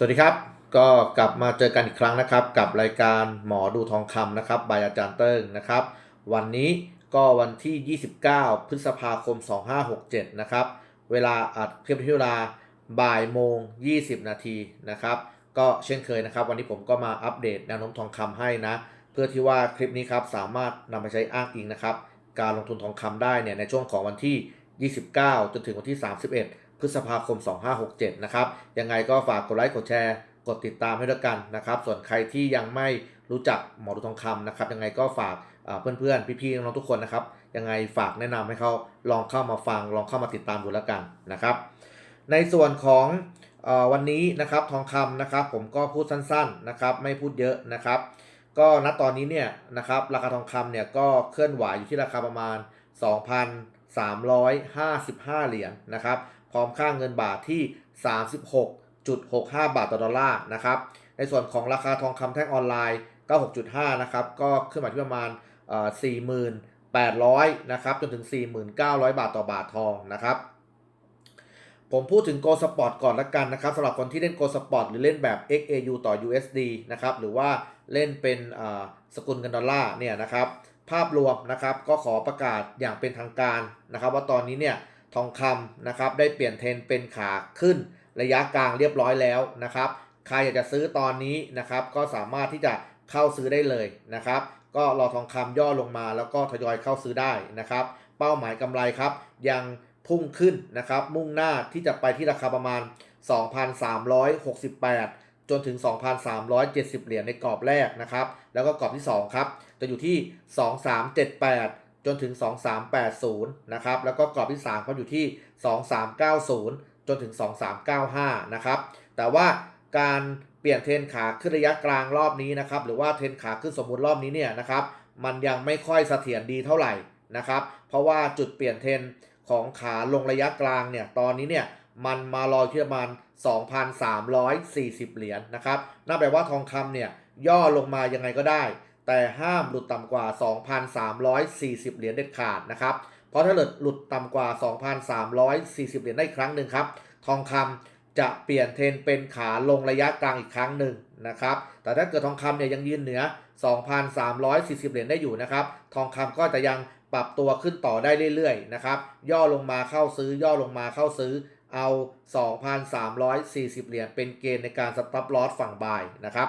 สวัสดีครับ ก็กลับมาเจอกันอีกครั้งนะครับ กับรายการหมอดูทองคำนะครับบายอาจารย์เติ้งนะครับ วันนี้ก็วันที่ 29 พฤษภาคม 2567 นะครับ เวลาอัดคลิปที่เวลาบ่ายโมง 20 นาทีนะครับ ก็เช่นเคยนะครับ วันนี้ผมก็มาอัปเดตแนวโน้มทองคำให้นะ เพื่อที่ว่าคลิปนี้ครับสามารถนำไปใช้อ้างอิงนะครับ การลงทุนทองคำได้เนี่ยในช่วงของวันที่ 29 จนถึงวันที่ 31 พฤษภาคม 2567 นะครับ ยังไงก็ฝากกดไลค์กดแชร์ กดติดตามให้ด้วยกันนะครับ ส่วนใครที่ยังไม่รู้จักหมอดูทองคำนะครับ ยังไงก็ฝากเพื่อนๆ พี่ๆ น้องๆทุกคนนะครับ ยังไงฝากแนะนำให้เขาลองเข้ามาฟัง ลองเข้ามาติดตามดูแล้วกันนะครับ ในส่วนของอวันนี้นะครับทองคำนะครับ ผมก็พูดสั้นๆนะครับ ไม่พูดเยอะนะครับ ก็ณตอนนี้เนี่ยนะครับราคาทองคำเนี่ยก็เคลื่อนไหวอยู่ที่ราคาประมาณ 2,355 เหรียญนะครับ พร้อมค่าเงินบาทที่ 36.65 บาทต่อดอลลาร์นะครับ ในส่วนของราคาทองคำแท่งออนไลน์ 96.5 นะครับ ก็ขึ้นมาที่ประมาณเอ่อ4,800 นะครับ จนถึง 4,900 บาทต่อบาททองนะครับ ผมพูดถึง Go Spot ก่อนละกันนะครับสำหรับคนที่เล่น Go Spot หรือเล่นแบบ XAU ต่อ USD นะครับ หรือว่าเล่นเป็นสกุลเงินดอลลาร์เนี่ยนะครับ ภาพรวมนะครับก็ขอประกาศอย่างเป็นทางการนะครับ ว่าตอนนี้เนี่ย ทองคำนะครับได้เปลี่ยนเทรนเป็นขาขึ้นระยะกลางเรียบร้อยแล้วนะครับใครอยากจะซื้อตอนนี้นะครับก็สามารถที่จะเข้าซื้อได้เลยนะครับ ก็รอทองคำย่อลงมาแล้วก็ทยอยเข้าซื้อได้นะครับ เป้าหมายกำไรครับ ยังพุ่งขึ้นนะครับ มุ่งหน้าที่จะไปที่ราคาประมาณ 2,368 จนถึง 2,370 เหรียญในกรอบแรกนะครับ แล้วก็กรอบที่ 2 ครับ จะอยู่ที่ 2378 จนถึง 2380 นะครับ แล้วก็กรอบที่3ก็อยู่ที่ 2390 จนถึง 2395 นะครับ แต่ว่าการเปลี่ยนเทรนขาขึ้นระยะกลางรอบนี้นะครับ หรือว่าเทรนขาขึ้นสมมุติรอบนี้เนี่ยนะครับ มันยังไม่ค่อยเสถียรดีเท่าไหร่นะครับ เพราะว่าจุดเปลี่ยนเทรนของขาลงระยะกลางเนี่ย ตอนนี้เนี่ยมันมารอที่ประมาณ 2,340 เหรียญนะครับ นั่นแปลว่าทองคำเนี่ยย่อลงมายังไงก็ได้ แต่ห้ามหลุดต่ำกว่า 2,340 เหรียญเด็ดขาดนะครับ เพราะถ้าหลุดหลุดต่ำกว่า 2,340 เหรียญได้ครั้งหนึ่งครับ ทองคำจะเปลี่ยนเทรนเป็นขาลงระยะกลางอีกครั้งหนึ่งนะครับ แต่ถ้าเกิดทองคำเนี่ยยังยืนเหนือ 2,340 เหรียญได้อยู่นะครับ ทองคำก็จะยังปรับตัวขึ้นต่อได้เรื่อยๆนะครับ ย่อลงมาเข้าซื้อย่อลงมาเข้าซื้อเอา 2,340 เหรียญเป็นเกณฑ์ในการสต็อปลอสฝั่งบายนะครับ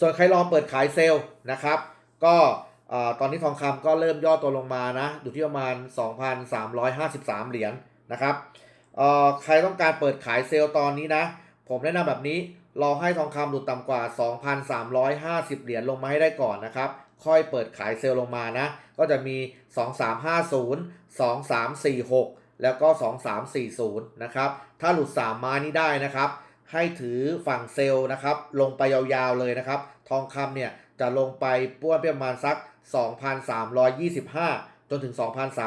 ส่วนใครรอเปิดขายเซลล์นะครับ ก็ตอนนี้ทองคำก็เริ่มย่อตัวลงมานะอยู่ที่ประมาณ 2,353 เหรียญนะครับใครต้องการเปิดขายเซลล์ตอนนี้นะ ผมแนะนำแบบนี้รอให้ทองคำหลุดต่ำกว่า 2,350 เหรียญลงมาให้ได้ก่อนนะครับ ค่อยเปิดขายเซลล์ลงมานะ ก็จะมี 2350 2346 แล้วก็ 2340 นะครับ ถ้าหลุด3มานี้ได้นะครับ ให้ถือฝั่งเซลล์นะครับ ลงไปยาวๆเลยนะครับ ทองคำเนี่ยจะลงไปป้วนประมาณสัก 2,325 จนถึง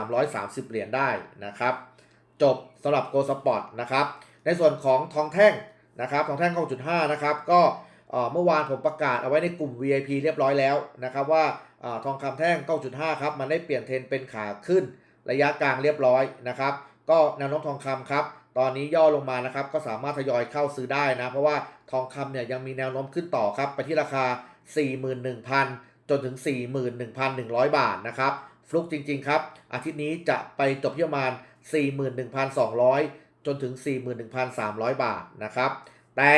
2,330 เหรียญได้นะครับ จบสำหรับโกสปอร์ตนะครับ ในส่วนของทองแท่งนะครับ ทองแท่ง9.5 นะครับ ก็เมื่อวานผมประกาศเอาไว้ในกลุ่ม VIP เรียบร้อยแล้วนะครับ ว่าอทองคำแท่ง 9.5 ครับ มันได้เปลี่ยนเทรนเป็นขาขึ้นระยะกลางเรียบร้อยนะครับ ก็แนวโน้มทองคำครับ ตอนนี้ย่อลงมานะครับก็สามารถทยอยเข้าซื้อได้นะ เพราะว่าทองคำเนี่ยยังมีแนวโน้มขึ้นต่อครับ ไปที่ราคา 41,000 จนถึง 41,100 บาทนะครับฟลุกจริง ๆ ครับ อาทิตย์นี้จะไปจบที่ประมาณ 41,200 จนถึง 41,300 บาทนะครับ แต่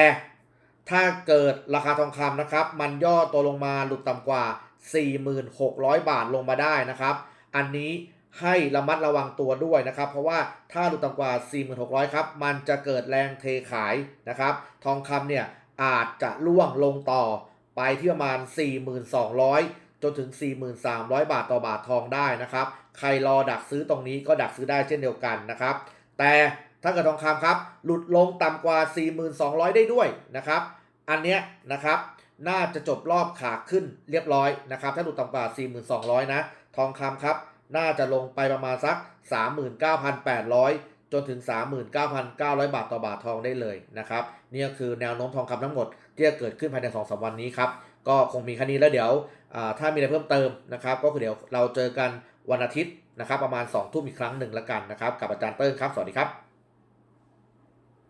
ถ้าเกิดราคาทองคำนะครับ มันย่อตัวลงมาหลุดต่ำกว่า 4,600บาทลงมาได้นะครับ อันนี้ ให้ระมัดระวังตัวด้วยนะครับ เพราะว่าถ้าหลุดต่ำกว่า 4,600 ครับ มันจะเกิดแรงเทขายนะครับ ทองคำเนี่ยอาจจะล่วงลงต่อไปที่ประมาณ 4,200 จนถึง 4,300 บาทต่อบาททองได้นะครับ ใครรอดักซื้อตรงนี้ก็ดักซื้อได้เช่นเดียวกันนะครับ แต่ถ้าเกิดทองคำครับ หลุดลงต่ำกว่า 4,200 ได้ด้วยนะครับ อันเนี้ยนะครับน่าจะจบรอบขาขึ้นเรียบร้อยนะครับ ถ้าหลุดต่ำกว่า 4,200 นะ ทองคำครับ น่าจะลงไปประมาณสัก 39,800 จนถึง 39,900 บาทต่อบาททองได้เลยนะครับนี่ก็คือแนวโน้มทองคำทั้งหมด ที่จะเกิดขึ้นภายใน2อสวันนี้ครับก็คงมีแค่นี้แล้วเดี๋ยวถ้ามีอะไรเพิ่มเติมนะครับ ก็คือเดี๋ยวเราเจอกันวันอาทิตย์นะครับ ประมาณ2ทุ่มอีกครั้งหนึ่งละกันนะครับ กับอาจารย์เติ้งครับ สวัสดีครับ